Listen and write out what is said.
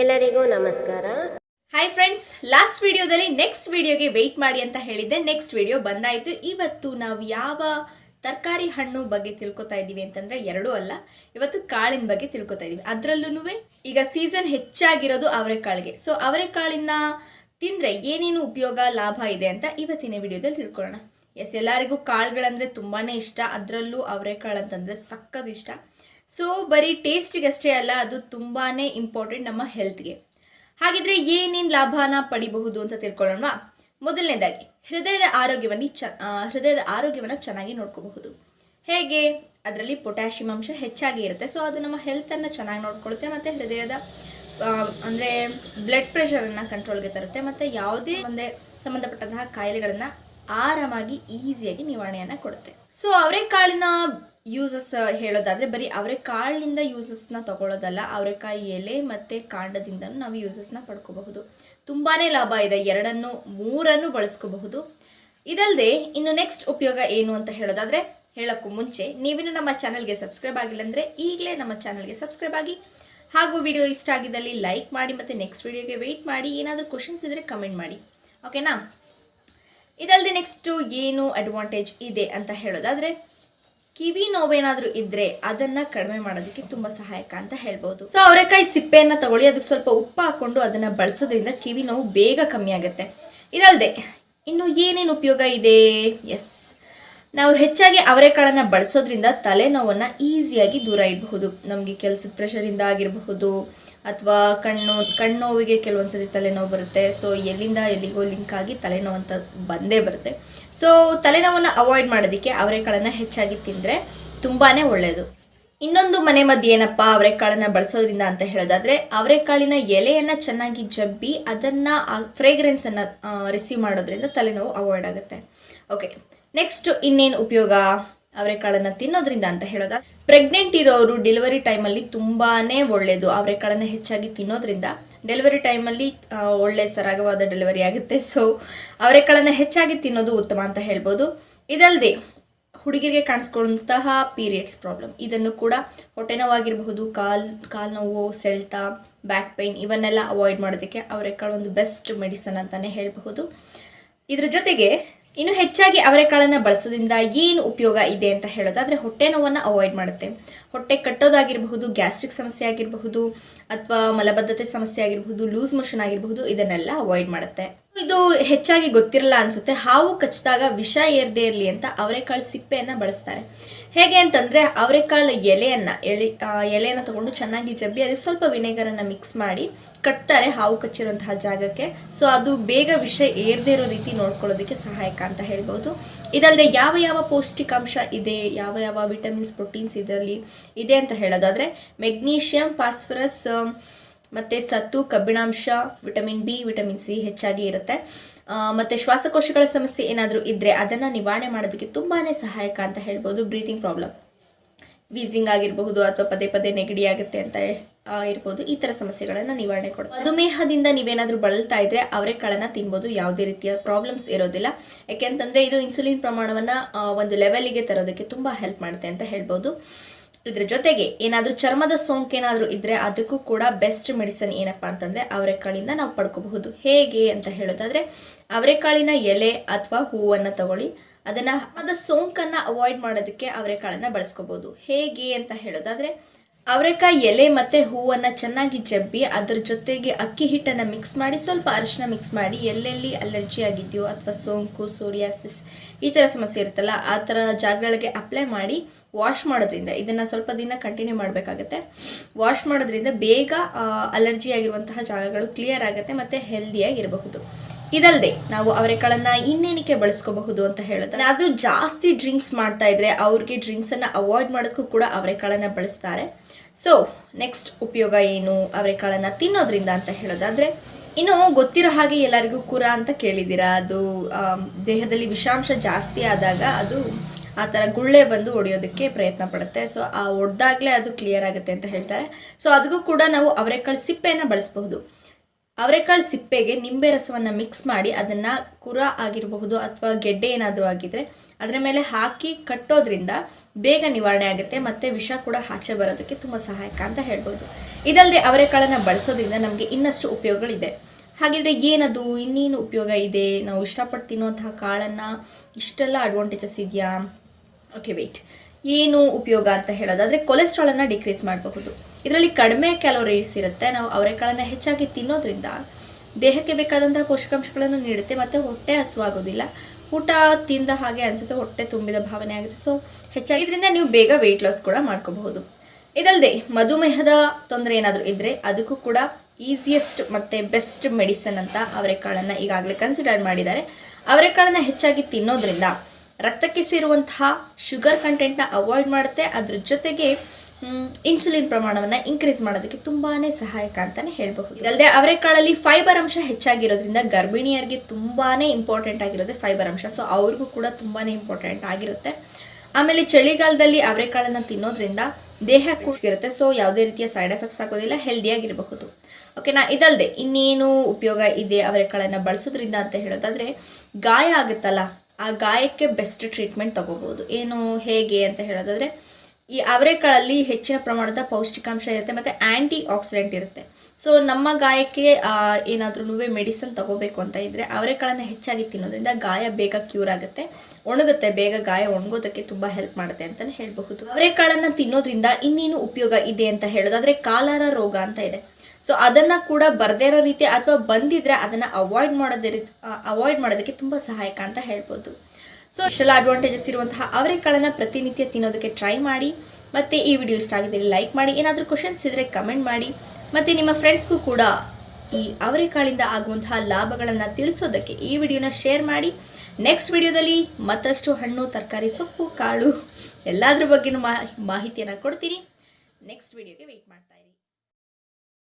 ಎಲ್ಲರಿಗೂ ನಮಸ್ಕಾರ. Hi friends last ವಿಡಿಯೋದಲ್ಲಿ ನೆಕ್ಸ್ಟ್ ವಿಡಿಯೋಗೆ ವೆಯ್ಟ್ ಮಾಡಿ ಅಂತ ಹೇಳಿದ್ದೆ. ನೆಕ್ಸ್ಟ್ ವಿಡಿಯೋ ಬಂದಾಯಿತು. ಇವತ್ತು ನಾವು ಯಾವ ತರಕಾರಿ ಹಣ್ಣು ಬಗ್ಗೆ ತಿಳ್ಕೊತಾ ಇದ್ದೀವಿ ಅಂತಂದ್ರೆ ಎರಡೂ ಅಲ್ಲ. ಇವತ್ತು ಕಾಳಿನ ಬಗ್ಗೆ ತಿಳ್ಕೊತಾ ಇದ್ದೀವಿ. ಅದರಲ್ಲೂ ಈಗ ಸೀಸನ್ ಹೆಚ್ಚಾಗಿರೋದು ಅವರೆಕಾಳಿಗೆ. ಸೊ ಅವರೆಕಾಳಿನ ತಿಂದರೆ ಏನೇನು ಉಪಯೋಗ, ಲಾಭ ಇದೆ ಅಂತ ಇವತ್ತಿನ ವಿಡಿಯೋದಲ್ಲಿ ತಿಳ್ಕೊಳ್ಳೋಣ. ಎಸ್ ಎಲ್ಲರಿಗೂ ಕಾಳುಗಳಂದ್ರೆ ತುಂಬಾನೇ ಇಷ್ಟ. ಅದರಲ್ಲೂ ಅವರೆಕಾಳು ಅಂತಂದ್ರೆ ಸಕ್ಕತ್ ಇಷ್ಟ. ಸೊ ಬರೀ ಟೇಸ್ಟಿಗಷ್ಟೇ ಅಲ್ಲ, ಅದು ತುಂಬಾ ಇಂಪಾರ್ಟೆಂಟ್ ನಮ್ಮ ಹೆಲ್ತ್ಗೆ ಹಾಗಿದ್ರೆ ಏನೇನು ಲಾಭನ ಪಡಿಬಹುದು ಅಂತ ತಿಳ್ಕೊಳ್ಳೋಣವಾ ಮೊದಲನೇದಾಗಿ, ಹೃದಯದ ಆರೋಗ್ಯವನ್ನು ಚ ಹೃದಯದ ಆರೋಗ್ಯವನ್ನು ಚೆನ್ನಾಗಿ ನೋಡ್ಕೋಬಹುದು. ಹೇಗೆ? ಅದರಲ್ಲಿ ಪೊಟ್ಯಾಷಿಯಂ ಅಂಶ ಹೆಚ್ಚಾಗಿ ಇರುತ್ತೆ. ಸೊ ಅದು ನಮ್ಮ ಹೆಲ್ತನ್ನು ಚೆನ್ನಾಗಿ ನೋಡ್ಕೊಳುತ್ತೆ, ಮತ್ತು ಹೃದಯದ ಅಂದರೆ ಬ್ಲಡ್ ಪ್ರೆಷರನ್ನು ಕಂಟ್ರೋಲ್ಗೆ ತರುತ್ತೆ, ಮತ್ತು ಯಾವುದೇ ಒಂದೇ ಸಂಬಂಧಪಟ್ಟಂತಹ ಕಾಯಿಲೆಗಳನ್ನು ಆರಾಮಾಗಿ, ಈಸಿಯಾಗಿ ನಿವಾರಣೆಯನ್ನು ಕೊಡುತ್ತೆ. ಸೊ ಅವರೆಕಾಳಿನ ಯೂಸಸ್ ಹೇಳೋದಾದ್ರೆ ಬರೀ ಅವರೆಕಾಳಿನಿಂದ ಯೂಸಸ್ನ ತಗೊಳ್ಳೋದಲ್ಲ ಅವರೆಕಾಯಿ ಎಲೆ ಮತ್ತು ಕಾಂಡದಿಂದ ನಾವು ಯೂಸಸ್ನ ಪಡ್ಕೋಬಹುದು. ತುಂಬಾನೇ ಲಾಭ ಇದೆ. ಎರಡನ್ನು, ಮೂರನ್ನು ಬಳಸ್ಕೋಬಹುದು. ಇದಲ್ಲದೆ ಇನ್ನು ನೆಕ್ಸ್ಟ್ ಉಪಯೋಗ ಏನು ಅಂತ ಹೇಳೋದಾದ್ರೆ, ಹೇಳೋಕ್ಕೂ ಮುಂಚೆ, ನೀವಿನ್ನು ನಮ್ಮ ಚಾನಲ್ಗೆ ಸಬ್ಸ್ಕ್ರೈಬ್ ಆಗಿಲ್ಲ ಅಂದರೆ ಈಗಲೇ ನಮ್ಮ ಚಾನಲ್ಗೆ ಸಬ್ಸ್ಕ್ರೈಬ್ ಆಗಿ. ಹಾಗೂ ವಿಡಿಯೋ ಇಷ್ಟ ಆಗಿದ್ದಲ್ಲಿ ಲೈಕ್ ಮಾಡಿ ಮತ್ತು ನೆಕ್ಸ್ಟ್ ವಿಡಿಯೋಗೆ ವೆಯ್ಟ್ ಮಾಡಿ. ಏನಾದರೂ ಕ್ವಶನ್ಸ್ ಇದ್ದರೆ ಕಮೆಂಟ್ ಮಾಡಿ. ಓಕೆನಾ ಇದಲ್ಲದೆ ನೆಕ್ಸ್ಟು ಏನು ಅಡ್ವಾಂಟೇಜ್ ಇದೆ ಅಂತ ಹೇಳೋದಾದರೆ, ಕಿವಿ ನೋವೇನಾದರೂ ಇದ್ದರೆ ಅದನ್ನ ಕಡಿಮೆ ಮಾಡೋದಕ್ಕೆ ತುಂಬಾ ಸಹಾಯಕ ಅಂತ ಹೇಳ್ಬೋದು. ಸೊ ಅವರೆಕಾಯಿ ಸಿಪ್ಪೆಯನ್ನು ತಗೊಳ್ಳಿ, ಅದಕ್ಕೆ ಸ್ವಲ್ಪ ಉಪ್ಪು ಹಾಕೊಂಡು ಅದನ್ನ ಬಳಸೋದ್ರಿಂದ ಕಿವಿ ನೋವು ಬೇಗ ಕಮ್ಮಿ ಆಗುತ್ತೆ. ಇದಲ್ಲದೆ ಇನ್ನು ಏನೇನು ಉಪಯೋಗ ಇದೆ? ಎಸ್ ನಾವು ಹೆಚ್ಚಾಗಿ ಅವರೆಕಾಳನ್ನು ಬಳಸೋದ್ರಿಂದ ತಲೆನೋವನ್ನು ಈಸಿಯಾಗಿ ದೂರ ಇಡಬಹುದು. ನಮಗೆ ಕೆಲಸದ ಪ್ರೆಷರಿಂದ ಆಗಿರಬಹುದು. ಅಥವಾ ಕಣ್ಣು ಕಣ್ಣೋವಿಗೆ ಕೆಲವೊಂದ್ಸತಿ ತಲೆನೋವು ಬರುತ್ತೆ. ಸೊ ಎಲ್ಲಿಂದ ಎಲ್ಲಿಗೋ ಲಿಂಕ್ ಆಗಿ ತಲೆನೋವು ಅಂತ ಬಂದೇ ಬರುತ್ತೆ. ಸೊ ತಲೆನೋವನ್ನು ಅವಾಯ್ಡ್ ಮಾಡೋದಕ್ಕೆ ಅವರೆಕಾಳನ್ನು ಹೆಚ್ಚಾಗಿ ತಿಂದರೆ ತುಂಬಾ ಒಳ್ಳೆಯದು ಇನ್ನೊಂದು ಮನೆ ಮದ್ದು ಏನಪ್ಪ, ಅವರೆಕಾಳನ್ನ ಬಳಸೋದ್ರಿಂದ ಅಂತ ಹೇಳೋದಾದ್ರೆ, ಅವರೆಕಾಳಿನ ಎಲೆಯನ್ನ ಚೆನ್ನಾಗಿ ಜಬ್ಬಿ ಅದನ್ನ ಫ್ರೇಗ್ರೆನ್ಸ್ ಅನ್ನ ರಿಸೀವ್ ಮಾಡೋದ್ರಿಂದ ತಲೆನೋವು ಅವಾಯ್ಡ್ ಆಗುತ್ತೆ. ಓಕೆ ನೆಕ್ಸ್ಟ್ ಇನ್ನೇನು ಉಪಯೋಗ? ಅವರೆಕಾಳನ್ನ ತಿನ್ನೋದ್ರಿಂದ ಅಂತ ಹೇಳೋದ? ಪ್ರೆಗ್ನೆಂಟ್ ಇರೋರು ಡೆಲಿವರಿ ಟೈಮಲ್ಲಿ ತುಂಬಾನೇ ಒಳ್ಳೆಯದು ಅವರೆಕಾಳನ್ನು ಹೆಚ್ಚಾಗಿ ತಿನ್ನೋದ್ರಿಂದ ಡೆಲಿವರಿ ಟೈಮಲ್ಲಿ ಒಳ್ಳೆ ಸರಾಗವಾದ ಡೆಲಿವರಿ ಆಗುತ್ತೆ. ಸೊ ಅವರೆಕಾಳನ್ನು ಹೆಚ್ಚಾಗಿ ತಿನ್ನೋದು ಉತ್ತಮ ಅಂತ ಹೇಳ್ಬೋದು. ಇದಲ್ಲದೆ ಹುಡುಗಿರಿಗೆ ಕಾಣಿಸ್ಕೊಳ್ಳುವಂತಹ ಪೀರಿಯಡ್ಸ್ ಪ್ರಾಬ್ಲಮ್ ಇದನ್ನು ಕೂಡ ಹೊಟ್ಟೆ ನೋವಾಗಿರಬಹುದು ಕಾಲ್, ಕಾಲು ನೋವು ಸೆಳ್ತ ಬ್ಯಾಕ್ ಪೈನ್ ಇವನ್ನೆಲ್ಲ ಅವಾಯ್ಡ್ ಮಾಡೋದಕ್ಕೆ ಅವರೆಕಾಳು ಒಂದು ಬೆಸ್ಟ್ ಮೆಡಿಸನ್ ಅಂತಲೇ ಹೇಳಬಹುದು. ಇದ್ರ ಜೊತೆಗೆ ಇನ್ನು ಹೆಚ್ಚಾಗಿ ಅವರೆಕಾಳನ್ನು ಬಳಸೋದ್ರಿಂದ ಏನು ಉಪಯೋಗ ಇದೆ ಅಂತ ಹೇಳೋದಾದರೆ ಹೊಟ್ಟೆ ನೋವನ್ನು ಅವಾಯ್ಡ್ ಮಾಡುತ್ತೆ. ಹೊಟ್ಟೆ ಕಟ್ಟೋದಾಗಿರಬಹುದು ಗ್ಯಾಸ್ಟ್ರಿಕ್ ಸಮಸ್ಯೆ ಆಗಿರಬಹುದು, ಅಥವಾ ಮಲಬದ್ಧತೆ ಸಮಸ್ಯೆ ಆಗಿರಬಹುದು ಲೂಸ್ ಮೋಷನ್ ಆಗಿರಬಹುದು, ಇದನ್ನೆಲ್ಲ ಅವಾಯ್ಡ್ ಮಾಡುತ್ತೆ. ಇದು ಹೆಚ್ಚಾಗಿ ಗೊತ್ತಿರಲ್ಲ ಅನ್ಸುತ್ತೆ. ಹಾವು ಕಚ್ಚಿದಾಗ ವಿಷ ಏರ್ದೇ ಇರಲಿ ಅಂತ ಅವರೆಕಾಳು ಸಿಪ್ಪೆಯನ್ನು ಬಳಸ್ತಾರೆ. ಹೇಗೆ ಅಂತಂದ್ರೆ ಅವರೆಕಾಳು ಎಲೆಯನ್ನ ಎಳೆ ಎಲೆಯನ್ನು ತಗೊಂಡು ಚೆನ್ನಾಗಿ ಜಬ್ಬಿ ಅದಕ್ಕೆ ಸ್ವಲ್ಪ ವಿನೆಗರನ್ನು ಮಿಕ್ಸ್ ಮಾಡಿ ಕಟ್ತಾರೆ ಹಾವು ಕಚ್ಚಿರುವಂತಹ ಜಾಗಕ್ಕೆ. ಸೊ ಅದು ಬೇಗ ವಿಷ ಏರ್ದೇ ಇರೋ ರೀತಿ ನೋಡ್ಕೊಳ್ಳೋದಕ್ಕೆ ಸಹಾಯಕ ಅಂತ ಹೇಳ್ಬೋದು. ಇದಲ್ಲದೆ ಯಾವ ಯಾವ ಪೌಷ್ಟಿಕಾಂಶ ಇದೆ, ಯಾವ ಯಾವ ವಿಟಮಿನ್ಸ್ ಪ್ರೋಟೀನ್ಸ್ ಇದರಲ್ಲಿ ಇದೆ ಅಂತ ಹೇಳೋದಾದ್ರೆ ಮೆಗ್ನೀಷಿಯಂ ಫಾಸ್ಫರಸ್ ಮತ್ತು ಸತ್ತು, ಕಬ್ಬಿಣಾಂಶ, ವಿಟಮಿನ್ ಬಿ, ವಿಟಮಿನ್ ಸಿ ಹೆಚ್ಚಾಗಿ ಇರುತ್ತೆ. ಮತ್ತು ಶ್ವಾಸಕೋಶಗಳ ಸಮಸ್ಯೆ ಏನಾದರೂ ಇದ್ದರೆ ಅದನ್ನು ನಿವಾರಣೆ ಮಾಡೋದಕ್ಕೆ ತುಂಬಾ ಸಹಾಯಕ ಅಂತ ಹೇಳ್ಬೋದು ಬ್ರೀತಿಂಗ್ ಪ್ರಾಬ್ಲಮ್ ವೀಸಿಂಗ್ ಆಗಿರಬಹುದು ಅಥವಾ ಪದೇ ಪದೇ ನೆಗಡಿ ಆಗುತ್ತೆ ಅಂತ ಇರ್ಬೋದು. ಈ ಥರ ಸಮಸ್ಯೆಗಳನ್ನು ನಿವಾರಣೆ ಕೊಡ ಮಧುಮೇಹದಿಂದ ನೀವೇನಾದರೂ ಬಳಲ್ತಾ ಇದ್ರೆ ಅವರೆಕಾಳನ್ನು ತಿನ್ಬೋದು. ಯಾವುದೇ ರೀತಿಯ ಪ್ರಾಬ್ಲಮ್ಸ್ ಇರೋದಿಲ್ಲ. ಯಾಕೆಂತಂದರೆ ಇದು ಇನ್ಸುಲಿನ್ ಪ್ರಮಾಣವನ್ನು ಒಂದು ಲೆವೆಲಿಗೆ ತರೋದಕ್ಕೆ ತುಂಬ ಹೆಲ್ಪ್ ಮಾಡುತ್ತೆ ಅಂತ ಹೇಳ್ಬೋದು. ಇದ್ರ ಜೊತೆಗೆ ಏನಾದರೂ ಚರ್ಮದ ಸೋಂಕೇನಾದರೂ ಇದ್ದರೆ ಅದಕ್ಕೂ ಕೂಡ ಬೆಸ್ಟ್ ಮೆಡಿಸನ್ ಏನಪ್ಪ ಅಂತಂದ್ರೆ ಅವರೆಕಾಳಿಂದ ನಾವು ಪಡ್ಕೋಬಹುದು. ಹೇಗೆ ಅಂತ ಹೇಳೋದಾದ್ರೆ ಅವರೆಕಾಳಿನ ಎಲೆ ಅಥವಾ ಹೂವನ್ನು ತಗೊಳ್ಳಿ. ಅದನ್ನ ಅದ ಸೋಂಕನ್ನ ಅವಾಯ್ಡ್ ಮಾಡೋದಕ್ಕೆ ಅವರೆಕಾಳನ್ನು ಬಳಸ್ಕೋಬಹುದು. ಹೇಗೆ ಅಂತ ಹೇಳೋದಾದ್ರೆ ಅವರೆಕಾಯಿ ಎಲೆ ಮತ್ತೆ ಹೂವನ್ನು ಚೆನ್ನಾಗಿ ಜಬ್ಬಿ ಅದ್ರ ಜೊತೆಗೆ ಅಕ್ಕಿ ಹಿಟ್ಟನ್ನ ಮಿಕ್ಸ್ ಮಾಡಿ ಸ್ವಲ್ಪ ಅರಿಶಿನ ಮಿಕ್ಸ್ ಮಾಡಿ ಎಲ್ಲೆಲ್ಲಿ ಅಲರ್ಜಿ ಆಗಿದೆಯೋ ಅಥವಾ ಸೋಂಕು ಸೋರಿಯಾಸಿಸ್ ಈ ಥರ ಸಮಸ್ಯೆ ಇರುತ್ತಲ್ಲ ಆ ಥರ ಜಾಗಗಳಿಗೆ ಅಪ್ಲೈ ಮಾಡಿ ವಾಶ್ ಮಾಡೋದ್ರಿಂದ, ಇದನ್ನು ಸ್ವಲ್ಪ ದಿನ ಕಂಟಿನ್ಯೂ ಮಾಡಬೇಕಾಗತ್ತೆ. ವಾಶ್ ಮಾಡೋದ್ರಿಂದ ಬೇಗ ಅಲರ್ಜಿ ಆಗಿರುವಂತಹ ಜಾಗಗಳು ಕ್ಲಿಯರ್ ಆಗುತ್ತೆ ಮತ್ತು ಹೆಲ್ದಿಯಾಗಿರಬಹುದು ಇದಲ್ಲದೆ ನಾವು ಅವರೆಕಾಳನ್ನ ಇನ್ನೇನಕ್ಕೆ ಬಳಸ್ಕೋಬಹುದು ಅಂತ ಹೇಳುತ್ತೆ ಆದರೂ ಜಾಸ್ತಿ ಡ್ರಿಂಕ್ಸ್ ಮಾಡ್ತಾ ಇದ್ರೆ ಅವ್ರಿಗೆ ಡ್ರಿಂಕ್ಸನ್ನು ಅವಾಯ್ಡ್ ಮಾಡೋದಕ್ಕೂ ಕೂಡ ಅವರೆಕಾಳನ್ನು ಬಳಸ್ತಾರೆ. ಸೊ ನೆಕ್ಸ್ಟ್ ಉಪಯೋಗ ಏನು ಅವರೆಕಾಳನ್ನು ತಿನ್ನೋದ್ರಿಂದ ಅಂತ ಹೇಳೋದಾದ್ರೆ, ಇನ್ನು ಗೊತ್ತಿರೋ ಹಾಗೆ ಎಲ್ಲರಿಗೂ ಕುರ ಅಂತ ಕೇಳಿದ್ದೀರಾ, ಅದು ದೇಹದಲ್ಲಿ ವಿಷಾಂಶ ಜಾಸ್ತಿ ಆದಾಗ ಅದು ಆ ಥರ ಗುಳ್ಳೆ ಬಂದು ಒಡೆಯೋದಕ್ಕೆ ಪ್ರಯತ್ನ ಪಡುತ್ತೆ. ಸೊ ಆ ಒಡೆದಾಗಲೇ ಅದು ಕ್ಲಿಯರ್ ಆಗುತ್ತೆ ಅಂತ ಹೇಳ್ತಾರೆ. ಸೊ ಅದಕ್ಕೂ ಕೂಡ ನಾವು ಅವರೆಕಾಳು ಸಿಪ್ಪೆಯನ್ನು ಬಳಸಬಹುದು. ಅವರೆಕಾಳು ಸಿಪ್ಪೆಗೆ ನಿಂಬೆ ರಸವನ್ನು ಮಿಕ್ಸ್ ಮಾಡಿ ಅದನ್ನು ಕುರ ಆಗಿರಬಹುದು ಅಥವಾ ಗೆಡ್ಡೆ ಏನಾದರೂ ಆಗಿದ್ದರೆ ಅದರ ಮೇಲೆ ಹಾಕಿ ಕಟ್ಟೋದ್ರಿಂದ ಬೇಗ ನಿವಾರಣೆ ಆಗುತ್ತೆ ಮತ್ತು ವಿಷ ಕೂಡ ಆಚೆ ಬರೋದಕ್ಕೆ ತುಂಬ ಸಹಾಯಕ ಅಂತ ಹೇಳ್ಬೋದು ಇದಲ್ಲದೆ ಅವರೆಕಾಳನ್ನು ಬಳಸೋದ್ರಿಂದ ನಮಗೆ ಇನ್ನಷ್ಟು ಉಪಯೋಗಗಳಿದೆ. ಹಾಗಿದ್ರೆ ಏನದು? ಇನ್ನೇನು ಉಪಯೋಗ ಇದೆ? ನಾವು ಇಷ್ಟಪಟ್ಟು ತಿನ್ನುವಂತಹ ಕಾಳನ್ನು ಇಷ್ಟೆಲ್ಲ ಅಡ್ವಾಂಟೇಜಸ್ ಇದೆಯಾ? ಓಕೆ ವೆಯ್ಟ್ ಏನು ಉಪಯೋಗ ಅಂತ ಹೇಳೋದಾದರೆ ಕೊಲೆಸ್ಟ್ರಾಲನ್ನು ಡಿಕ್ರೀಸ್ ಮಾಡಬಹುದು. ಇದರಲ್ಲಿ ಕಡಿಮೆ ಕ್ಯಾಲೋರೀಸ್ ಇರುತ್ತೆ. ನಾವು ಅವರೆಕಾಳನ್ನು ಹೆಚ್ಚಾಗಿ ತಿನ್ನೋದ್ರಿಂದ ದೇಹಕ್ಕೆ ಬೇಕಾದಂತಹ ಪೋಷಕಾಂಶಗಳನ್ನು ನೀಡುತ್ತೆ ಮತ್ತು ಹೊಟ್ಟೆ ಹಸುವಾಗೋದಿಲ್ಲ. ಊಟ ತಿಂದ ಹಾಗೆ ಅನಿಸುತ್ತೆ, ಹೊಟ್ಟೆ ತುಂಬಿದ ಭಾವನೆ ಆಗುತ್ತೆ. ಸೊ ಹೆಚ್ಚಾಗಿ ಇದರಿಂದ ನೀವು ಬೇಗ ವೆಯ್ಟ್ ಲಾಸ್ ಕೂಡ ಮಾಡ್ಕೋಬಹುದು. ಇದಲ್ಲದೆ ಮಧುಮೇಹದ ತೊಂದರೆ ಏನಾದರೂ ಇದ್ದರೆ ಅದಕ್ಕೂ ಕೂಡ ಈಸಿಯೆಸ್ಟ್ ಮತ್ತು ಬೆಸ್ಟ್ ಮೆಡಿಸನ್ ಅಂತ ಅವರೆಕಾಳನ್ನು ಈಗಾಗಲೇ ಕನ್ಸಿಡರ್ ಮಾಡಿದ್ದಾರೆ. ಅವರೆಕಾಳನ್ನು ಹೆಚ್ಚಾಗಿ ತಿನ್ನೋದ್ರಿಂದ ರಕ್ತಕ್ಕೆ ಸೇರುವಂತಹ ಶುಗರ್ ಕಂಟೆಂಟ್ನ ಅವಾಯ್ಡ್ ಮಾಡುತ್ತೆ. ಅದ್ರ ಜೊತೆಗೆ ಇನ್ಸುಲಿನ್ ಪ್ರಮಾಣವನ್ನು ಇನ್ಕ್ರೀಸ್ ಮಾಡೋದಕ್ಕೆ ತುಂಬಾ ಸಹಾಯಕ ಅಂತಲೇ ಹೇಳಬಹುದು. ಅಲ್ಲದೆ ಅವರೆಕಾಳಲ್ಲಿ ಫೈಬರ್ ಅಂಶ ಹೆಚ್ಚಾಗಿರೋದ್ರಿಂದ ಗರ್ಭಿಣಿಯರಿಗೆ ತುಂಬಾ ಇಂಪಾರ್ಟೆಂಟ್ ಆಗಿರೋದೇ ಫೈಬರ್ ಅಂಶ. ಸೊ ಅವ್ರಿಗೂ ಕೂಡ ತುಂಬಾ ಇಂಪಾರ್ಟೆಂಟ್ ಆಗಿರುತ್ತೆ. ಆಮೇಲೆ ಚಳಿಗಾಲದಲ್ಲಿ ಅವರೆಕಾಳನ್ನು ತಿನ್ನೋದ್ರಿಂದ ದೇಹ ಕೂಡಿರುತ್ತೆ ಸೊ ಯಾವುದೇ ರೀತಿಯ ಸೈಡ್ ಎಫೆಕ್ಟ್ಸ್ ಆಗೋದಿಲ್ಲ ಹೆಲ್ದಿಯಾಗಿರಬಹುದು ಓಕೆನಾ ಇದಲ್ಲದೆ ಇನ್ನೇನು ಉಪಯೋಗ ಇದೆ ಅವರೆಕಾಳನ್ನು ಬಳಸೋದ್ರಿಂದ ಅಂತ ಹೇಳೋದಾದರೆ, ಗಾಯ ಆಗುತ್ತಲ್ಲ. ಆ ಗಾಯಕ್ಕೆ ಬೆಸ್ಟ್ ಟ್ರೀಟ್ಮೆಂಟ್ ತಗೋಬೋದು. ಏನು, ಹೇಗೆ ಅಂತ ಹೇಳೋದಾದರೆ, ಈ ಅವರೆಕಾಳಲ್ಲಿ ಹೆಚ್ಚಿನ ಪ್ರಮಾಣದ ಪೌಷ್ಟಿಕಾಂಶ ಇರುತ್ತೆ ಮತ್ತು ಆ್ಯಂಟಿ ಆಕ್ಸಿಡೆಂಟ್ ಇರುತ್ತೆ. ಸೊ ನಮ್ಮ ಗಾಯಕ್ಕೆ ಏನಾದ್ರೂ ಮೆಡಿಸನ್ ತಗೋಬೇಕು ಅಂತ ಇದ್ದರೆ ಅವರೆಕಾಳನ್ನು ಹೆಚ್ಚಾಗಿ ತಿನ್ನೋದ್ರಿಂದ ಗಾಯ ಬೇಗ ಕ್ಯೂರ್ ಆಗುತ್ತೆ. ಒಣಗುತ್ತೆ, ಬೇಗ ಗಾಯ ಒಣಗೋದಕ್ಕೆ ತುಂಬ ಹೆಲ್ಪ್ ಮಾಡುತ್ತೆ ಅಂತಲೇ ಹೇಳಬಹುದು. ಅವರೆಕಾಳನ್ನು ತಿನ್ನೋದ್ರಿಂದ ಇನ್ನೇನು ಉಪಯೋಗ ಇದೆ ಅಂತ ಹೇಳೋದಾದರೆ ಕಾಲಾರ ರೋಗ ಅಂತ ಇದೆ. ಸೊ ಅದನ್ನು ಕೂಡ ಬರದೇ ಇರೋ ರೀತಿ ಅಥವಾ ಬಂದಿದ್ರೆ ಅದನ್ನು ಅವಾಯ್ಡ್ ಮಾಡೋದೇ ರೀತಿ ಅವಾಯ್ಡ್ ಮಾಡೋದಕ್ಕೆ ತುಂಬ ಸಹಾಯಕ ಅಂತ ಹೇಳ್ಬೋದು. ಸೊ ಇಷ್ಟೆಲ್ಲ ಅಡ್ವಾಂಟೇಜಸ್ ಇರುವಂತಹ ಅವರೆಕಾಳನ್ನು ಪ್ರತಿನಿತ್ಯ ತಿನ್ನೋದಕ್ಕೆ ಟ್ರೈ ಮಾಡಿ, ಮತ್ತು ಈ ವಿಡಿಯೋ ಇಷ್ಟ ಆಗಿದ್ದರೆ ಲೈಕ್ ಮಾಡಿ, ಏನಾದರೂ ಕ್ವಶನ್ಸ್ ಇದ್ದರೆ ಕಮೆಂಟ್ ಮಾಡಿ, ಮತ್ತು ನಿಮ್ಮ ಫ್ರೆಂಡ್ಸ್ಗೂ ಕೂಡ ಈ ಅವರೆಕಾಳಿಂದ ಆಗುವಂತಹ ಲಾಭಗಳನ್ನು ತಿಳಿಸೋದಕ್ಕೆ ಈ ವಿಡಿಯೋನ ಶೇರ್ ಮಾಡಿ. ನೆಕ್ಸ್ಟ್ ವಿಡಿಯೋದಲ್ಲಿ ಮತ್ತಷ್ಟು ಹಣ್ಣು, ತರಕಾರಿ, ಸೊಪ್ಪು, ಕಾಳು ಎಲ್ಲದ್ರ ಬಗ್ಗೆನೂ ಮಾಹಿತಿಯನ್ನು ಕೊಡ್ತೀನಿ. ನೆಕ್ಸ್ಟ್ ವಿಡಿಯೋಗೆ ವೆಯ್ಟ್ ಮಾಡ್ತಾ.